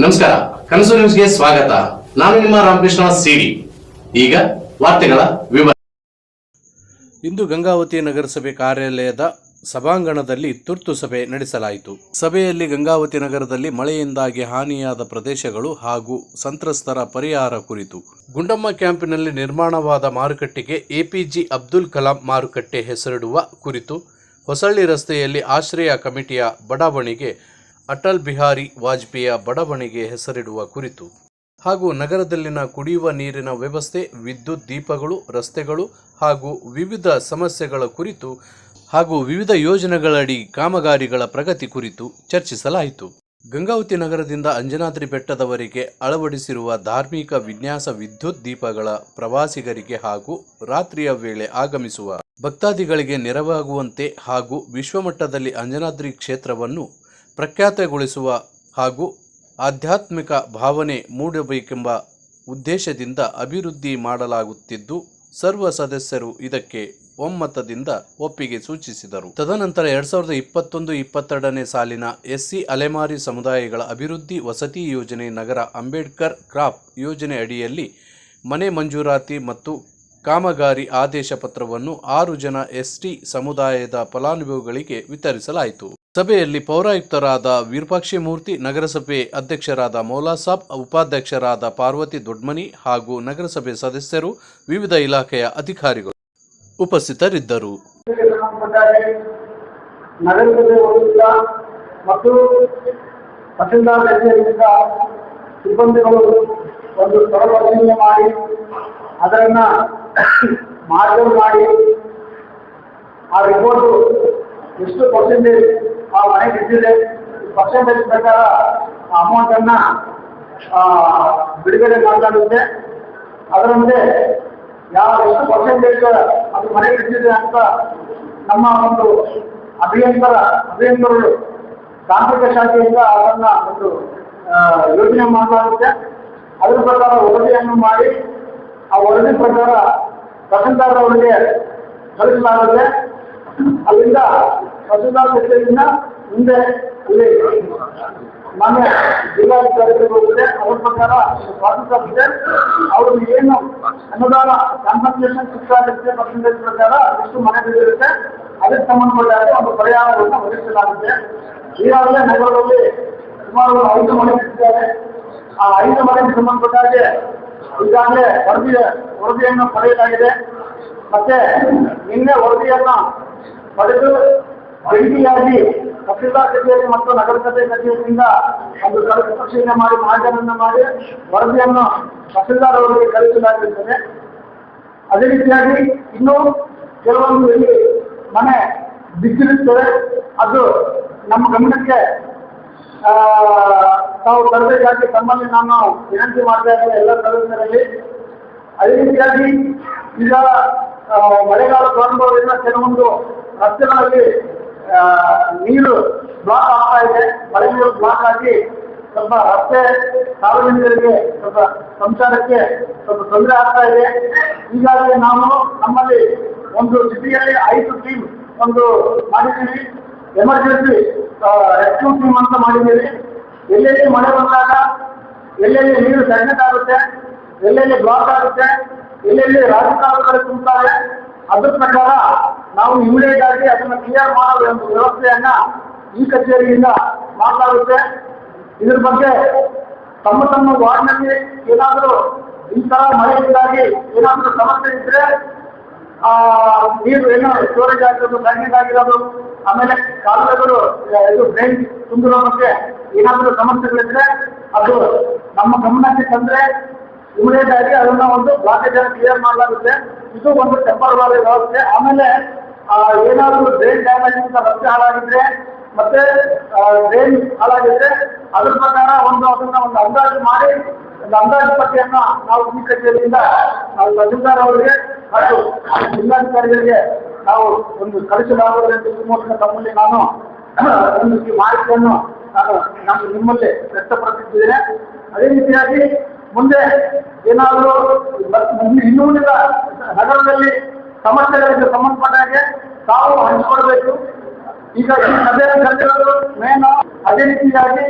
ನಮಸ್ಕಾರ, ಕನಸು ನ್ಯೂಸ್ಗೆ ಸ್ವಾಗತ. ನಾನು ನಿಮ್ಮ ರಾಮಕೃಷ್ಣ ಸಿಡಿ. ಈಗ ವಾರ್ತೆಗಳ ವಿವರ. ಇಂದು ಗಂಗಾವತಿ ನಗರಸಭೆ ಕಾರ್ಯಾಲಯದ ಸಭಾಂಗಣದಲ್ಲಿ ತುರ್ತು ಸಭೆ ನಡೆಸಲಾಯಿತು. ಸಭೆಯಲ್ಲಿ ಗಂಗಾವತಿ ನಗರದಲ್ಲಿ ಮಳೆಯಿಂದಾಗಿ ಹಾನಿಯಾದ ಪ್ರದೇಶಗಳು ಹಾಗೂ ಸಂತ್ರಸ್ತರ ಪರಿಹಾರ ಕುರಿತು. ಗುಂಡಮ್ಮ ಕ್ಯಾಂಪಿನಲ್ಲಿ ನಿರ್ಮಾಣವಾದ ಮಾರುಕಟ್ಟೆಗೆ ಎಪಿಜಿ ಅಬ್ದುಲ್ ಕಲಾಂ ಮಾರುಕಟ್ಟೆ ಹೆಸರಿಡುವ ಕುರಿತು ಹೊಸಳ್ಳಿ ರಸ್ತೆಯಲ್ಲಿ ಆಶ್ರಯ ಕಮಿಟಿಯ ಬಡಾವಣೆಗೆ ಅಟಲ್ ಬಿಹಾರಿ ವಾಜಪೇಯಿಯ ಬಡಾವಣೆಗೆ ಹೆಸರಿಡುವ ಕುರಿತು ಹಾಗೂ ನಗರದಲ್ಲಿನ ಕುಡಿಯುವ ನೀರಿನ ವ್ಯವಸ್ಥೆ, ವಿದ್ಯುತ್ ದೀಪಗಳು, ರಸ್ತೆಗಳು ಹಾಗೂ ವಿವಿಧ ಸಮಸ್ಯೆಗಳ ಕುರಿತು ಹಾಗೂ ವಿವಿಧ ಯೋಜನೆಗಳಡಿ ಕಾಮಗಾರಿಗಳ ಪ್ರಗತಿ ಕುರಿತು ಚರ್ಚಿಸಲಾಯಿತು. ಗಂಗಾವತಿ ನಗರದಿಂದ ಅಂಜನಾದ್ರಿ ಬೆಟ್ಟದವರೆಗೆ ಅಳವಡಿಸಿರುವ ಧಾರ್ಮಿಕ ವಿನ್ಯಾಸ ವಿದ್ಯುತ್ ದೀಪಗಳ ಪ್ರವಾಸಿಗರಿಗೆ ಹಾಗೂ ರಾತ್ರಿಯ ವೇಳೆ ಆಗಮಿಸುವ ಭಕ್ತಾದಿಗಳಿಗೆ ನೆರವಾಗುವಂತೆ ಹಾಗೂ ವಿಶ್ವಮಟ್ಟದಲ್ಲಿ ಅಂಜನಾದ್ರಿ ಕ್ಷೇತ್ರವನ್ನು ಪ್ರಖ್ಯಾತಗೊಳಿಸುವ ಹಾಗೂ ಆಧ್ಯಾತ್ಮಿಕ ಭಾವನೆ ಮೂಡಬೇಕೆಂಬ ಉದ್ದೇಶದಿಂದ ಅಭಿವೃದ್ಧಿ ಮಾಡಲಾಗುತ್ತಿದ್ದು, ಸರ್ವ ಸದಸ್ಯರು ಇದಕ್ಕೆ ಒಮ್ಮತದಿಂದ ಒಪ್ಪಿಗೆ ಸೂಚಿಸಿದರು. ತದನಂತರ ಎರಡ್ ಸಾವಿರದ ಇಪ್ಪತ್ತೊಂದು ಇಪ್ಪತ್ತೆರಡನೇ ಸಾಲಿನ ಎಸ್ಸಿ ಅಲೆಮಾರಿ ಸಮುದಾಯಗಳ ಅಭಿವೃದ್ಧಿ ವಸತಿ ಯೋಜನೆ ನಗರ ಅಂಬೇಡ್ಕರ್ ಕ್ರಾಪ್ ಯೋಜನೆ ಅಡಿಯಲ್ಲಿ ಮನೆ ಮಂಜೂರಾತಿ ಮತ್ತು ಕಾಮಗಾರಿ ಆದೇಶ ಪತ್ರವನ್ನು ಆರು ಜನ ಎಸ್ಟಿ ಸಮುದಾಯದ ಫಲಾನುಭವಿಗಳಿಗೆ ವಿತರಿಸಲಾಯಿತು. ಸಭೆಯಲ್ಲಿ ಪೌರಾಯುಕ್ತರಾದ ವಿರೂಪಾಕ್ಷಿ ಮೂರ್ತಿ, ನಗರಸಭೆ ಅಧ್ಯಕ್ಷರಾದ ಮೌಲಾಸಾಬ್, ಉಪಾಧ್ಯಕ್ಷರಾದ ಪಾರ್ವತಿ ದೊಡ್ಮನಿ ಹಾಗೂ ನಗರಸಭೆ ಸದಸ್ಯರು, ವಿವಿಧ ಇಲಾಖೆಯ ಅಧಿಕಾರಿಗಳು ಉಪಸ್ಥಿತರಿದ್ದರು. ಮತ್ತು ಮಾಡಿ ಆ ರಿಪೋರ್ಟ್ ಎಷ್ಟು ಪರ್ಸೆಂಟೇಜ್ ಆ ಮನೆ ಬಿದ್ದಿದೆ ಪರ್ಸೆಂಟೇಜ್ ಪ್ರಕಾರ ಅಮೌಂಟ್ ಅನ್ನ ಬಿಡುಗಡೆ ಮಾಡಲಾಗುತ್ತೆ. ಅದರಂತೆ ಯಾವ ಎಷ್ಟು ಪರ್ಸೆಂಟೇಜ್ ಅದು ಮನೆ ಬಿದ್ದಿದೆ ಅಂತ ನಮ್ಮ ಒಂದು ಅಭಿಯಂತರ, ಅಭಿಯಂತರರು ತಾಂತ್ರಿಕ ಶಾಖೆಯಿಂದ ಅದನ್ನ ಒಂದು ಯೋಜನೆ ಮಾಡಲಾಗುತ್ತೆ. ಅದರ ಪ್ರಕಾರ ವರದಿಯನ್ನು ಮಾಡಿ ಆ ವರದಿ ಪ್ರಕಾರ ತಹಸೀಲ್ದಾರ್ ಅವರಿಗೆ ಕಳಿಸಲಾಗುತ್ತೆ ಅಲ್ಲಿಂದ ದಿನ ಮುಂದೆ ಅಲ್ಲಿ ಮಾನ್ಯ ಜಿಲ್ಲಾಧಿಕಾರಿಗಳು ಅವ್ರ ಪ್ರಕಾರ ಸ್ವಾತಂತ್ರ್ಯ ಅವರು ಏನು ಅನುದಾನ ಕಾಂಪನ್ಸೇಷನ್ ಸಿಕ್ಕಾಗುತ್ತೆ ಪರ್ಸೆಂಟೇಜ್ ಪ್ರಕಾರ ಎಷ್ಟು ಮನೆ ಬಿದ್ದಿರುತ್ತೆ. ಅದಕ್ಕೆ ಸಂಬಂಧಪಟ್ಟ ಒಂದು ಪರಿಹಾರವನ್ನು ಒದಗಿಸಲಾಗುತ್ತೆ. ಈಗಾಗಲೇ ನಗರದಲ್ಲಿ ಸುಮಾರು ಐದು ಮನೆ ಬಿಟ್ಟಿದ್ದಾರೆ ಆ ಐದು ಮನೆಗೆ ಸಂಬಂಧಪಟ್ಟ ಹಾಗೆ ಈಗಾಗಲೇ ವರದಿಯ ವರದಿಯನ್ನು ಪಡೆಯಲಾಗಿದೆ. ಮತ್ತೆ ನಿನ್ನೆ ವರದಿಯನ್ನ ಪಡೆದು ಜಂಟಿಯಾಗಿ ತಹಸೀಲ್ದಾರ್ ಕಚೇರಿ ಮತ್ತು ನಗರಸಭೆ ಕಚೇರಿಯಿಂದ ಒಂದು ಕಳಕು ಪರಿಶೀಲನೆ ಮಾಡಿ ಮಾರ್ಗವನ್ನು ಮಾಡಿ ವರದಿಯನ್ನು ತಹಸೀಲ್ದಾರ್ ಅವರಿಗೆ ಕಳಿಸಲಾಗಿರುತ್ತದೆ ಅದೇ ರೀತಿಯಾಗಿ ಇನ್ನೂ ಕೆಲವೊಂದು ಇಲ್ಲಿ ಮನೆ ಬಿದ್ದಿರುತ್ತದೆ. ಅದು ನಮ್ಮ ಗಮನಕ್ಕೆ ತಾವು ತರಬೇಕಾಗಿ ತಮ್ಮಲ್ಲಿ ನಾನು ವಿನಂತಿ ಮಾಡ್ತಾ ಇದ್ದೇನೆ ಎಲ್ಲ ಸದಸ್ಯರಲ್ಲಿ. ಅದೇ ರೀತಿಯಾಗಿ ಈಗ ಮಳೆಗಾಲ ಪ್ರಾರಂಭದಿಂದ ಕೆಲವೊಂದು ರಸ್ತೆಗಳಲ್ಲಿ ನೀರು ಬ್ಲಾಕ್ ಆಗ್ತಾ ಇದೆ. ಮಳೆ ನೀರು ಬ್ಲಾಕ್ ಆಗಿ ಸ್ವಲ್ಪ ರಸ್ತೆ ಸಾರ್ವಜನಿಕರಿಗೆ ಸ್ವಲ್ಪ ಸಂಚಾರಕ್ಕೆ ಸ್ವಲ್ಪ ತೊಂದರೆ ಆಗ್ತಾ ಇದೆ. ಹೀಗಾಗಿ ನಾವು ನಮ್ಮಲ್ಲಿ ಒಂದು ಸಿಟಿಯಲ್ಲಿ ಐದು ಟೀಮ್ ಒಂದು ಮಾಡಿದ್ದೀವಿ. ಎಮರ್ಜೆನ್ಸಿ ರೆಸ್ಕ್ಯೂ ಟೀಮ್ ಅಂತ ಮಾಡಿದ್ದೀವಿ. ಎಲ್ಲೆಲ್ಲಿ ಮಳೆ ಬಂದಾಗ, ಎಲ್ಲೆಲ್ಲಿ ನೀರು ಸಣ್ಣ ಆಗುತ್ತೆ ಎಲ್ಲೆಲ್ಲಿ ಬ್ಲಾಕ್ ಆಗುತ್ತೆ, ಎಲ್ಲೆಲ್ಲಿ ರಾಜಕಾರಣಗಳು ತುಂಬುತ್ತಾರೆ ಅದ್ರ ಪ್ರಕಾರ ನಾವು ಇಮಿಡಿಯೇಟ್ ಆಗಿ ಅದನ್ನು ಕ್ಲಿಯರ್ ಮಾಡೋ ಒಂದು ವ್ಯವಸ್ಥೆಯನ್ನ ಈ ಕಚೇರಿಯಿಂದ ಮಾಡಲಾಗುತ್ತೆ. ಇದ್ರ ಬಗ್ಗೆ ತಮ್ಮ ತಮ್ಮ ವಾರ್ಡ್ನಲ್ಲಿ ಏನಾದರೂ ಈ ತರ ಮಳೆಯಿಂದಾಗಿ ಏನಾದರೂ ಸಮಸ್ಯೆ ಇದ್ರೆ, ಆ, ನೀರು ಏನೋ ಸ್ಟೋರೇಜ್ ಆಗಿರೋದು ಬ್ಯಾಂಕಿಂಗ್ ಆಗಿರೋದು, ಆಮೇಲೆ ಕಾಲುವೆಗಳು ಇದು ಡ್ರೈನ್ ತುಂಬಿರೋ ಬಗ್ಗೆ ಏನಾದರೂ ಸಮಸ್ಯೆಗಳಿದ್ರೆ ಅದು ನಮ್ಮ ಗಮನಕ್ಕೆ ತಂದ್ರೆ ಇಮಿಡಿಯೇಟ್ ಆಗಿ ಅದನ್ನ ಒಂದು ಬ್ಲಾಕೇಜ್ ಕ್ಲಿಯರ್ ಮಾಡಲಾಗುತ್ತೆ. ಇದು ಒಂದು ಟೆಂಪರರಿ ವ್ಯವಸ್ಥೆ. ಆಮೇಲೆ ಏನಾದರೂ ಡ್ರೈನ್ ಡ್ಯಾಮೇಜ್ ಅಂತ ರಸ್ತೆ ಹಾಳಾಗಿದ್ರೆ, ಮತ್ತೆ ಡ್ರೈನ್ ಹಾಳಾಗಿದ್ರೆ ಅದ್ರ ಪ್ರಕಾರ ಒಂದು ಅದನ್ನ ಒಂದು ಅಂದಾಜು ಮಾಡಿ, ಒಂದು ಅಂದಾಜು ಪಟ್ಟಿಯನ್ನ ನಾವು ಈ ಕಚೇರಿಯಿಂದ ನಾವು ತಹಸೀಲ್ದಾರ್ ಅವರಿಗೆ ಮತ್ತು ಜಿಲ್ಲಾಧಿಕಾರಿಗಳಿಗೆ ನಾವು ಒಂದು ಕಳಿಸಲಾಗುವುದರಿಂದ ಈ ಮೂಲಕ ತಮ್ಮಲ್ಲಿ ನಾನು ಒಂದು ಈ ಮಾಹಿತಿಯನ್ನು ನಾನು ನಮ್ಮ ನಿಮ್ಮಲ್ಲಿ ವ್ಯಕ್ತಪಡಿಸಿದ್ದೇನೆ. ಅದೇ ರೀತಿಯಾಗಿ ಮುಂದೆ ಏನಾದರೂ ಇನ್ನೂ ಉಳಿದ ನಗರದಲ್ಲಿ ಸಮಸ್ಯೆಗಳಿಗೆ ಸಂಬಂಧಪಟ್ಟ ಹಾಗೆ ತಾವು ಹಂಚಿಕೊಳ್ಬೇಕು. ಈಗ ಈ ಸಭೆ ಕರೆದಿರೋದು ಮೇನ್ ಅದೇ ರೀತಿಯಾಗಿ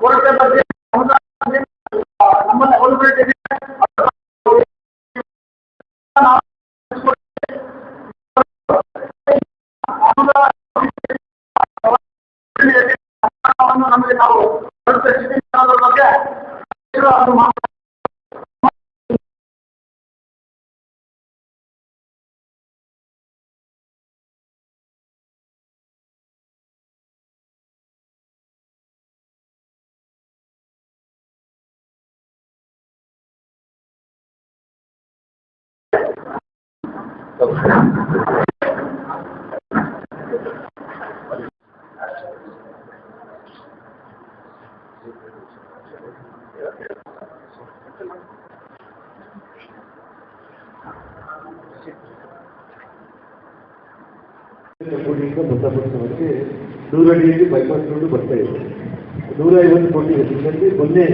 ಕೋರಿಕೆ ನಮಗೆ ನಾವು ಹೊರತುಪಡಿಸಿ ಅದು ಮಾತು ಕೋಟಿಯಿಂದ ಬಸವಪಡಿಸೋದಕ್ಕೆ ನೂರಡಿಯಲ್ಲಿ ಬೈಪಾಸ್ ರೋಡ್ ಬರ್ತಾ ಇದೆ ನೂರ ಐವತ್ತು ಕೋಟಿ ಇದರಲ್ಲಿ ಮೊನ್ನೆ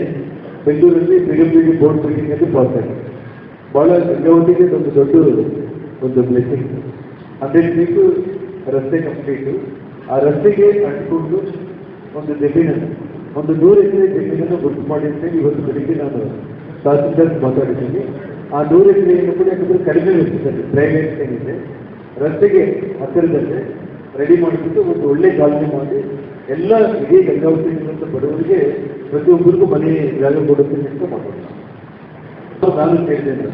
ಬೆಂಗಳೂರಲ್ಲಿ ಪಿಡಬ್ಲ್ಯೂಡಿ ಬೋರ್ಡ್ ಮೀಟಿಂಗ್ ಅಲ್ಲಿ ಪಾಸ್ ಆಗಿದೆ ಬಹಳ ಗಂಗಾವತಿಗೆ ಒಂದು ದೊಡ್ಡ ಒಂದು ಬ್ಲೆಸ್ಸಿಂಗ್ ಹಂಡ್ರೆಡ್ ಫೀಟು ರಸ್ತೆ ಕಂಪ್ಲೀಟು ಆ ರಸ್ತೆಗೆ ಅಂಟಿಕೊಂಡು ಒಂದು ಜಮೀನನ್ನು ಒಂದು ನೂರು ಎಕರೆ ಜಮೀನನ್ನು ಗುರುತು ಮಾಡಿ ಅಂತೇಳಿ ಇವತ್ತು ಬೆಳಿಗ್ಗೆ ನಾನು ತಹಸೀಲ್ದಾರ್ ಮಾತಾಡಿದ್ದೀನಿ ಆ ನೂರು ಎಕರೆಯನ್ನು ಕೂಡ ಯಾಕಂದ್ರೆ ಕಡಿಮೆ ವೆಚ್ಚದಲ್ಲಿ ಪ್ರೈವೇಟ್ ಏನಿದೆ, ರಸ್ತೆಗೆ ಹತ್ತಿರದಲ್ಲೇ ರೆಡಿ ಮಾಡಿಬಿಟ್ಟು ಒಂದು ಒಳ್ಳೆ ಕಾಲನಿ ಮಾಡಿ ಎಲ್ಲ ಇಡೀ ಗಂಗಾವತಿಯಲ್ಲಿರುವಂಥ ಬಡವರಿಗೆ ಪ್ರತಿಯೊಬ್ಬರಿಗೂ ಮನೆ ಜಾಗ ಕೊಡುತ್ತೀನಿ ಅಂತ ಮಾತಾಡ್ತಾರೆ ನಾನು ಕೇಳಿದ್ದೇನೆ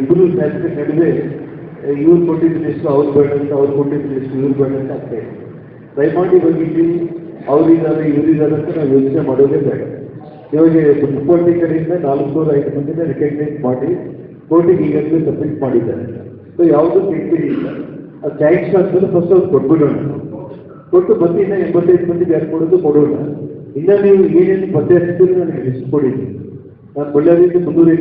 ಇಬ್ಬರು ಶಾಸಕರ ನಡುವೆ ಇವ್ರು ಕೊಟ್ಟಿದ್ದು ಎಷ್ಟು ಅವ್ರು ಬೇಡ ಅಂತ, ಅವ್ರು ಕೊಟ್ಟಿದ್ದು ಎಷ್ಟು ಇವ್ರು ಬೇಡ ಅಂತ ಆಗ್ತಾ ಇದೆ. ದಯಮಾಡಿ ಇಲ್ಲಿ ಅವರಿದ್ದಾರೆ, ಇವರಿದ್ದಾರೆ ಅಂತ ನಾವು ಯೋಚನೆ ಮಾಡೋದೇ ಬೇಡ. ಇವಾಗ ಮುನ್ಸಿಪಾಲಿಟಿ ಕಡೆಯಿಂದ ನಾಲ್ಕುನೂರ ಐದು ಮಂದಿನ ರಿಕಗ್ನೈಸ್ ಮಾಡಿ ಕೋರ್ಟಿಗೆ ಈಗಾಗಲೇ ಸಬ್ಮಿಟ್ ಮಾಡಿದ್ದಾರೆ. ಸೊ ಯಾವುದು ಕಿರಿಕಿರಿ ಇಲ್ಲ ಆ ಟ್ಯಾಕ್ಸ್ ಅಂತಂದ್ರೆ ಫಸ್ಟ್ ಅವ್ರು ಕೊಟ್ಬಿಡೋಣ. ಕೊಟ್ಟು ಮತ್ತೆ ಇನ್ನ ಎಂಬತ್ತೈದು ಮಂದಿಗೆ ಯಾರು ಕೊಡೋದು ಕೊಡೋಣ. ಇನ್ನ ನೀವು ಏನೇನು ಪತ್ತೆ ಹಚ್ಚಿದ್ರು ನನಗೆ ಲಿಸ್ಟ್ ಕೊಡಿ ನಾನು ಬಳ್ಳಾರಿಯಿಂದ ಮುನ್ನೂರು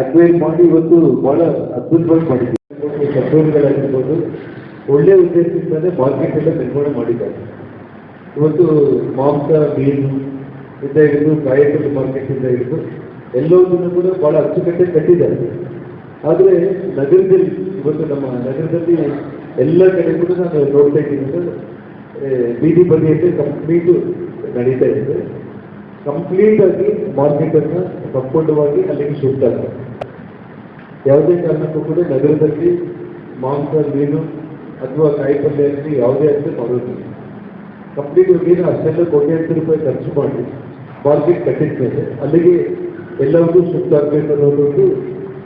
ಅಕ್ವೈರ್ ಮಾಡಿ ಇವತ್ತು ಬಹಳ ಅದ್ಭುತವಾಗಿ ಮಾಡಿದ್ದೀವಿ ಒಳ್ಳೆಯ ಒಳ್ಳೆ ಉದ್ದೇಶದಿಂದಲೇ ಮಾರ್ಕೆಟ್ ಎಲ್ಲ ನಿರ್ಮಾಣ ಮಾಡಿದ್ದಾರೆ. ಇವತ್ತು ಮಾಂಸ, ಮೀನು ಇಂದ ಹಿಡಿದು ಕಾಯಕದ ಮಾರ್ಕೆಟ್ ಇಂದ ಹಿಡಿದು ಎಲ್ಲವನ್ನೂ ಕೂಡ ಬಹಳ ಅಚ್ಚುಕಟ್ಟೆ ಕಟ್ಟಿದ್ದಾರೆ. ಆದರೆ ನಗರದಲ್ಲಿ, ಇವತ್ತು ನಮ್ಮ ನಗರದಲ್ಲಿ ಎಲ್ಲ ಕಡೆ ಕೂಡ ನಾನು ನೋಡ್ತಾ ಇದ್ದೀನಿ ಬೀದಿ ಬದಿಯಲ್ಲಿ ಕಂಪ್ಲೀಟು ನಡೀತಾ ಇದೆ ಕಂಪ್ಲೀಟ್ ಆಗಿ ಮಾರ್ಕೆಟ್ ಅನ್ನ ಸಂಪೂರ್ಣವಾಗಿ ಅಲ್ಲಿಗೆ ಶಿಫ್ಟ್ ಆಗ್ತದೆ ಯಾವುದೇ ಕಾರಣಕ್ಕೂ ಕೂಡ ನಗರದಲ್ಲಿ ಮಾಂಸ, ಮೀನು ಅಥವಾ ಕಾಯಿಪಲ್ಯ ಆಗಲಿ ಯಾವುದೇ ಅಂತ ಮಾಡೋದಿಲ್ಲ ಕಂಪ್ಲೀಟ್ ಏನು ಅಷ್ಟೆಲ್ಲ ಕೋಟ್ಯಾಂತರ ರೂಪಾಯಿ ಖರ್ಚು ಮಾಡಿ ಮಾರ್ಕೆಟ್ ಕಟ್ಟಿದ ಮೇಲೆ ಅಲ್ಲಿಗೆ ಎಲ್ಲರಿಗೂ ಶಿಫ್ಟ್ ಆಗಬೇಕು ಅನ್ನೋದೊಂದು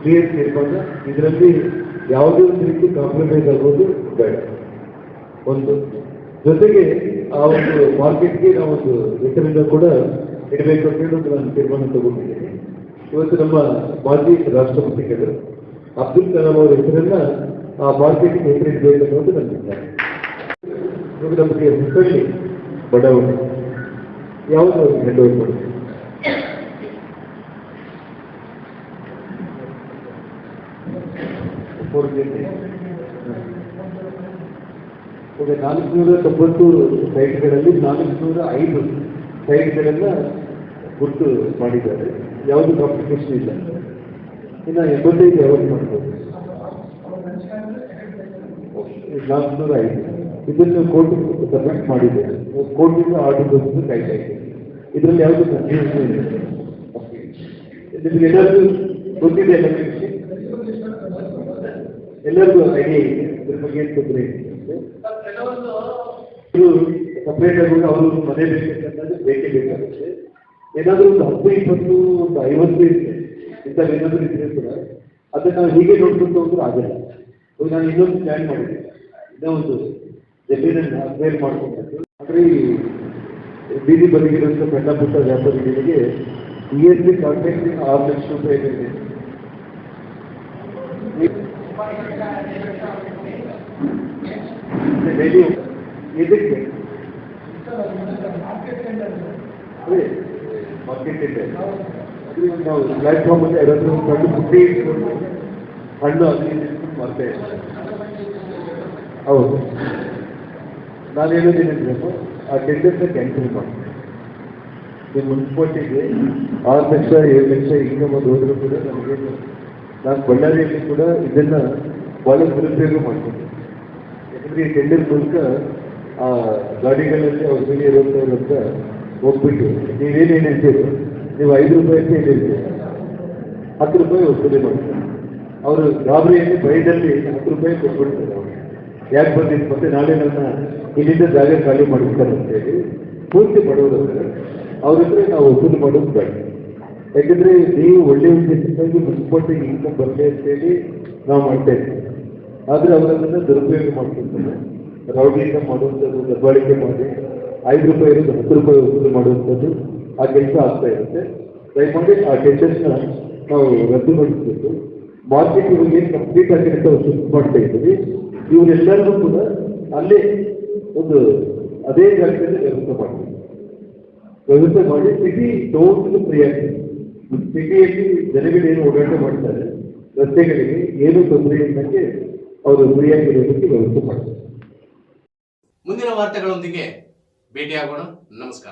ಕ್ಲಿಯರ್ ತೀರ್ಮಾನ. ಇದರಲ್ಲಿ ಯಾವುದೇ ಒಂದು ರೀತಿ ಕಾಂಪ್ರಮೈಸ್ ಆಗೋದು ಬೇಡ. ಒಂದು. ಜೊತೆಗೆ ಆ ಒಂದು ಮಾರ್ಕೆಟ್ಗೆ ನಾವೊಂದು ಹೆಸರಿಂದ ಕೂಡ ಇಡಬೇಕು ಅಂತ ನಾನು ತೀರ್ಮಾನ ತಗೊಂಡಿದ್ದೇನೆ. ಇವತ್ತು ನಮ್ಮ ಮಾಜಿ ರಾಷ್ಟ್ರಪತಿಗಳು ಅಬ್ದುಲ್ ಕಲಾಂ ಅವರ ಹೆಸರನ್ನ ಆ ಮಾರ್ಕೆಟ್ಗೆ ಹೆಸರಿಡಬೇಕು ಅನ್ನೋದು ನನ್ನ ನಮಗೆ ಹುಬ್ಬಳ್ಳಿ, ಬಡಾವಣೆ. ಯಾವುದು ಅವ್ರಿಗೆ ಕೊಡುತ್ತೆ ಈಗ ನಾಲ್ಕುನೂರ ತೊಂಬತ್ತು ಸೈಟ್ಗಳಲ್ಲಿ ನಾಲ್ಕುನೂರ ಐದು ಸೈಟ್ಗಳನ್ನ ಗುರುತು ಮಾಡಿದ್ದಾರೆ. ಯಾವುದು ಕಾಂಪ್ಲಿಕೇಶನ್ ಇಲ್ಲ. ಇನ್ನು ಎಂಬತ್ತೈದು ಯಾವತ್ತು ಮಾಡ್ಬೋದು? ನಾಲ್ಕುನೂರ ಐದು. ಇದನ್ನು ಕೋರ್ಟ್ ಸಬ್ಮಿಟ್ ಮಾಡಿದ್ದೇವೆ ಕೋರ್ಟಿಂದ ಆರ್ಡರ್ ಬಂದು ಕಾಯ್ತಾ ಇದೆ ಇದರಲ್ಲಿ ಯಾವುದು ಕನ್ಫ್ಯೂಷನ್ ಇಲ್ಲ. ನಿಮಗೆ ಎಲ್ಲರಿಗೂ ಗೊತ್ತಿದೆ? ಎಲ್ಲರಿಗೂ ಐಡಿಯಾ ಇದೆ. ಇದ್ರ ಬಗ್ಗೆ ಏನು ತೊಂದರೆ ಇದೆ ಸಪ್ರೇಟ್ ಆಗಿ ಅವರು ಮನೆ ಬೇಕಂತಂದ್ರೆ ಬೇಕೇ ಬೇಕಾಗುತ್ತೆ. ಏನಾದರೂ ಒಂದು ಹತ್ತು ಇಪ್ಪತ್ತು ಒಂದು ಐವತ್ತು ಇದೆ. ಇಂಥವು ಏನಾದರೂ ಇದ್ರೆ ಕೂಡ ಅದನ್ನು ನಾವು ಹೀಗೆ ನೋಡ್ಕೊಂಡು ಹೋದ್ರೆ ಆಗಲ್ಲ. ನಾನು ಇನ್ನೊಂದು ಪ್ಲ್ಯಾನ್ ಮಾಡಿದ್ದೆ ಇನ್ನೊಂದು ಜಮೀನನ್ನು ಅಕ್ವೈರ್ ಮಾಡ್ಕೊಂಡು ಆದರೆ ಈ ಬೀದಿ ಬದಿಗಿರುವಂಥ ಸಣ್ಣ ಪುಟ್ಟ ವ್ಯಾಪಾರಿಗಳಿಗೆ ಇಯರ್ಲಿ ಕಾಂಟ್ರಾಕ್ಟ್ ಆರು ಲಕ್ಷ ರೂಪಾಯಿ ಇದೆ. ಡೈಲಿ ಇದಕ್ಕೆ ಅದೇ ಮಾರ್ಕೆಟ್ ಇದೆ. ಅದು ನಾವು ಪ್ಲಾಟ್ಫಾರ್ಮ್ ಅಲ್ಲಿ ಯಾರಾದ್ರೂ ಒಂದು ಸಣ್ಣ ಪುಟ್ಟಿ ಇಟ್ಕೊಂಡು ಹಣ್ಣು ಅದು ಇದು ಇಟ್ಕೊಂಡು ಮಾರ್ತಾ ಇರ್ತಾರೆ ಹೌದು. ನಾನು ಬೇಕು ಆ ಟೆಂಡರ್ನ ಕ್ಯಾನ್ಸಲ್ ಮಾಡಿ. ನಿಮ್ಮ ಮುನ್ಸಿಪಾಲ್ಟಿಗೆ ಆರು ಲಕ್ಷ, ಏಳು ಲಕ್ಷ ಇನ್ಕಮ್ ಅದು ಹೋದರೂ ಕೂಡ ನನಗೆ ನಾನು ಬಳ್ಳಾರಿಯಲ್ಲಿ ಕೂಡ ಇದನ್ನ ಬಹಳ ದುರುಪಯೋಗ ಮಾಡ್ತೀನಿ. ಯಾಕಂದ್ರೆ ಈ ಟೆಂಡರ್ ಮೂಲಕ ಆ ಗಾಡಿಗಳಲ್ಲಿ ಅವ್ರ ಮೇಲೆ ಹತ್ರ ಹೋಗ್ಬಿಟ್ಟು, ನೀವೇನೇನು ಹೇಳ್ತೀರಿ? ನೀವು ಐದು ರೂಪಾಯಿ ಅಂತ ಹೇಳಿರ್ತೀರಿ ಹತ್ತು ರೂಪಾಯಿ ವಸೂಲಿ ಮಾಡ್ತಾರೆ. ಅವರು ಗಾಬರಿಯಲ್ಲಿ ಬೈದಲ್ಲಿ ಹತ್ತು ರೂಪಾಯಿ ಕೊಟ್ಬಿಡ್ತಾರೆ ಅವ್ರು. ಯಾಕೆ ಬಂದಿದ್ದು? ಮತ್ತೆ ನಾಳೆ ನನ್ನ ಇಲ್ಲಿಂದ ಜಾಗ ಖಾಲಿ ಮಾಡಿರ್ತಾರೆ ಅಂತೇಳಿ ಪೂರ್ತಿ ಬಡವರಿದ್ದಾರೆ ಅವರಿದ್ರೆ ನಾವು ವಸೂಲು ಮಾಡೋದು ಬೇಡ. ಯಾಕಂದ್ರೆ ನೀವು ಒಳ್ಳೆ ಉದ್ದೇಶಕ್ಕಾಗಿ ಮುನ್ಸಿಪಾಲ್ಟಿಗೆ ಇನ್ಕಮ್ ಬರಲಿ ಅಂತೇಳಿ ನಾವು ಮಾಡ್ತಾ ಇದ್ದೀವಿ. ಆದ್ರೆ ಅವರನ್ನ ದುರುಪಯೋಗ ಮಾಡ್ತಿರ್ತಾರೆ ರೌಡಿಯಿಂದ ಮಾಡುವಂಥದ್ದು, ದಬ್ಬಾಳಿಕೆ ಮಾಡಿ ಐದು ರೂಪಾಯಿ ಇರೋದು, ಹತ್ತು ರೂಪಾಯಿ ವಸೂಲು ಮಾಡುವಂಥದ್ದು ಆ ಕೆಲಸ ಆಗ್ತಾ ಇರುತ್ತೆ. ದಯಮಾಡಿ ಆ ಕೆಲಸನ ನಾವು ರದ್ದುಗೊಳಿಸಬೇಕು ಮಾರ್ಕೆಟ್ ಇವಾಗ ಕಂಪ್ಲೀಟ್ ಆಗಿರುತ್ತೆ ಶಿಫ್ಟ್ ಮಾಡ್ತಾ ಇದ್ದೀವಿ. ಇವರೆಲ್ಲರಿಗೂ ಕೂಡ ಅಲ್ಲೇ ಒಂದು ಅದೇ ಜಾಗದಲ್ಲಿ ವ್ಯವಸ್ಥೆ ಮಾಡಿ. ವ್ಯವಸ್ಥೆ ಮಾಡಿ, ಸಿಟಿ ಟೋಟಲ್ ಫ್ರೀ ಆಗ್ತದೆ ಸಿಟಿಯಲ್ಲಿ ಜನಗಳು ಏನು ಓಡಾಟ ಮಾಡ್ತಾರೆ, ರಸ್ತೆಗಳಿಗೆ ಏನು ತೊಂದರೆ ಇಲ್ಲದಂಗೆ ಅವರು ಫ್ರೀಯಾಗಿರೋದಕ್ಕೆ ವ್ಯವಸ್ಥೆ ಮಾಡ್ತಾರೆ ಮುಂದಿನ ವಾರ್ತೆಗಳೊಂದಿಗೆ ಭೇಟಿಯಾಗೋಣ. ನಮಸ್ಕಾರ.